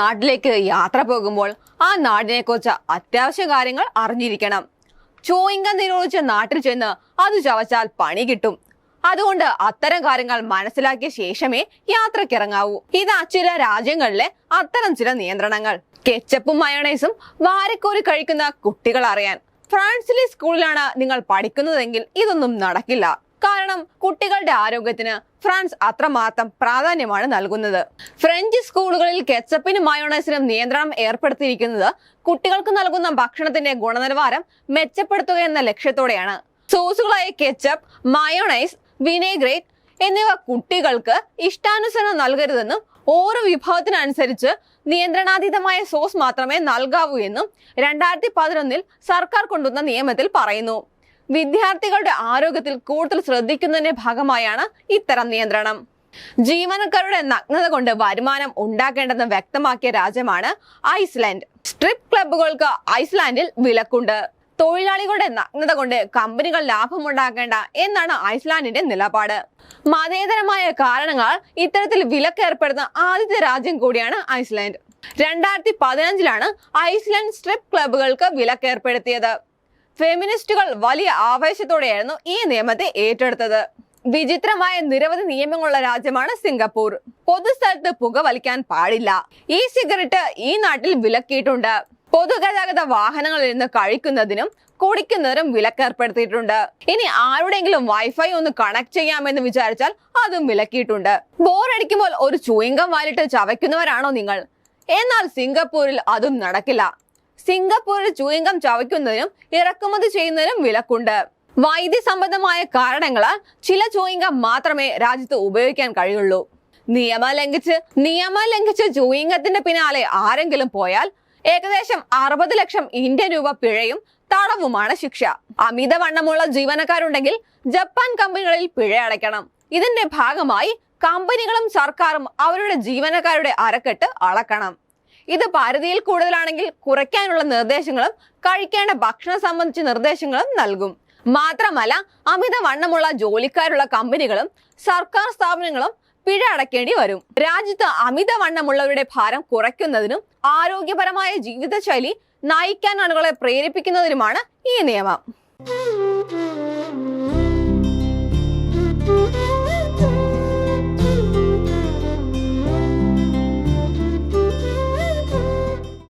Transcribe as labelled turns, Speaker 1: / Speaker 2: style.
Speaker 1: നാട്ടിലേക്ക് യാത്ര പോകുമ്പോൾ ആ നാടിനെ കുറിച്ച് അത്യാവശ്യ കാര്യങ്ങൾ അറിഞ്ഞിരിക്കണം. ചോയിങ്കം നിരോധിച്ച നാട്ടിൽ ചെന്ന് അത് ചവച്ചാൽ പണി കിട്ടും. അതുകൊണ്ട് അത്തരം കാര്യങ്ങൾ മനസ്സിലാക്കിയ ശേഷമേ യാത്രക്കിറങ്ങാവൂ. ഇതാ ചില രാജ്യങ്ങളിലെ അത്തരം ചില നിയന്ത്രണങ്ങൾ. കെച്ചപ്പും മയോണൈസും വാരിക്കോരി കഴിക്കുന്ന കുട്ടികൾ അറിയാൻ. ഫ്രാൻസിലെ സ്കൂളിലാണ് നിങ്ങൾ പഠിക്കുന്നതെങ്കിൽ ഇതൊന്നും നടക്കില്ല. കാരണം കുട്ടികളുടെ ആരോഗ്യത്തിന് ഫ്രാൻസ് അത്രമാത്രം പ്രാധാന്യമാണ് നൽകുന്നത്. ഫ്രഞ്ച് സ്കൂളുകളിൽ കെച്ചപ്പിനും മയോണൈസിനും നിയന്ത്രണം ഏർപ്പെടുത്തിയിരിക്കുന്നത് കുട്ടികൾക്ക് നൽകുന്ന ഭക്ഷണത്തിന്റെ ഗുണനിലവാരം മെച്ചപ്പെടുത്തുക എന്ന ലക്ഷ്യത്തോടെയാണ്. സോസുകളായ കെച്ചപ്പ് മയോണൈസ് വിനേഗ്രേറ്റ് എന്നിവ കുട്ടികൾക്ക് ഇഷ്ടാനുസരണം നൽകരുതെന്നും ഓരോ വിഭവത്തിനനുസരിച്ച് നിയന്ത്രണാതീതമായ സോസ് മാത്രമേ നൽകാവൂ എന്നും രണ്ടായിരത്തി പതിനൊന്നിൽ സർക്കാർ കൊണ്ടുവന്ന നിയമത്തിൽ പറയുന്നു. വിദ്യാർത്ഥികളുടെ ആരോഗ്യത്തിൽ കൂടുതൽ ശ്രദ്ധിക്കുന്നതിന്റെ ഭാഗമായാണ് ഇത്തരം നിയന്ത്രണം. ജീവനക്കാരുടെ നഗ്നത കൊണ്ട് വരുമാനം ഉണ്ടാക്കേണ്ടെന്ന് വ്യക്തമാക്കിയ രാജ്യമാണ് ഐസ്ലാൻഡ്. സ്ട്രിപ്പ് ക്ലബ്ബുകൾക്ക് ഐസ്ലാൻഡിൽ വിലക്കുണ്ട്. തൊഴിലാളികളുടെ നഗ്നത കൊണ്ട് കമ്പനികൾ ലാഭമുണ്ടാക്കേണ്ട എന്നാണ് ഐസ്ലാൻഡിന്റെ നിലപാട്. മതേതരമായ കാരണങ്ങൾ ഇത്തരത്തിൽ വിലക്ക് ഏർപ്പെടുന്ന ആദ്യത്തെ രാജ്യം കൂടിയാണ് ഐസ്ലാൻഡ്. രണ്ടായിരത്തി പതിനഞ്ചിലാണ് ഐസ്ലാൻഡ് സ്ട്രിപ്പ് ക്ലബ്ബുകൾക്ക് വിലക്ക് ഏർപ്പെടുത്തിയത്. ഫെമിനിസ്റ്റുകൾ വലിയ ആവേശത്തോടെയായിരുന്നു ഈ നിയമത്തെ ഏറ്റെടുത്തത്. വിചിത്രമായ നിരവധി നിയമങ്ങളുള്ള രാജ്യമാണ് സിംഗപ്പൂർ. പൊതുസ്ഥലത്ത് പുകവലിക്കാൻ പാടില്ല. ഈ സിഗരറ്റ് ഈ നാട്ടിൽ വിലക്കിയിട്ടുണ്ട്. പൊതുഗതാഗത വാഹനങ്ങളിൽ നിന്ന് കഴിക്കുന്നതിനും കുടിക്കുന്നതിനും വിലക്കേർപ്പെടുത്തിയിട്ടുണ്ട്. ഇനി ആരുടെങ്കിലും വൈഫൈ ഒന്ന് കണക്ട് ചെയ്യാമെന്ന് വിചാരിച്ചാൽ അതും വിലക്കിയിട്ടുണ്ട്. ബോറടിക്കുമ്പോൾ ഒരു ചൂയിങ്കം വാലിട്ട് ചവയ്ക്കുന്നവരാണോ നിങ്ങൾ? എന്നാൽ സിംഗപ്പൂരിൽ അതും നടക്കില്ല. സിംഗപ്പൂരിൽ ചൂയിങ്കം ചവയ്ക്കുന്നതിനും ഇറക്കുമതി ചെയ്യുന്നതിനും വിലക്കുണ്ട്. വൈദ്യ സംബന്ധമായ കാരണങ്ങളാൽ ചില ചൂയിങ്കം മാത്രമേ രാജ്യത്ത് ഉപയോഗിക്കാൻ കഴിയുള്ളൂ. നിയമം ലംഘിച്ച് നിയമം ലംഘിച്ച് ചൂയിങ്കത്തിന്റെ പിന്നാലെ ആരെങ്കിലും പോയാൽ ഏകദേശം അറുപത് ലക്ഷം ഇന്ത്യൻ രൂപ പിഴയും തടവുമാണ് ശിക്ഷ. അമിതവണ്ണമുള്ള ജീവനക്കാരുണ്ടെങ്കിൽ ജപ്പാൻ കമ്പനികളിൽ പിഴ അടയ്ക്കണം. ഇതിന്റെ ഭാഗമായി കമ്പനികളും സർക്കാരും അവരുടെ ജീവനക്കാരുടെ അരക്കെട്ട് അളക്കണം. ഇത് പരിധിയിൽ കൂടുതലാണെങ്കിൽ കുറയ്ക്കാനുള്ള നിർദ്ദേശങ്ങളും കഴിക്കേണ്ട ഭക്ഷണം സംബന്ധിച്ച നിർദ്ദേശങ്ങളും നൽകും. മാത്രമല്ല അമിതവണ്ണമുള്ള ജോലിക്കാരുള്ള കമ്പനികളും സർക്കാർ സ്ഥാപനങ്ങളും പിഴ അടയ്ക്കേണ്ടി വരും. രാജ്യത്ത് അമിതവണ്ണമുള്ളവരുടെ ഭാരം കുറയ്ക്കുന്നതിനും ആരോഗ്യപരമായ ജീവിതശൈലി നയിക്കാൻ ആളുകളെ പ്രേരിപ്പിക്കുന്നതിനുമാണ് ഈ നിയമം.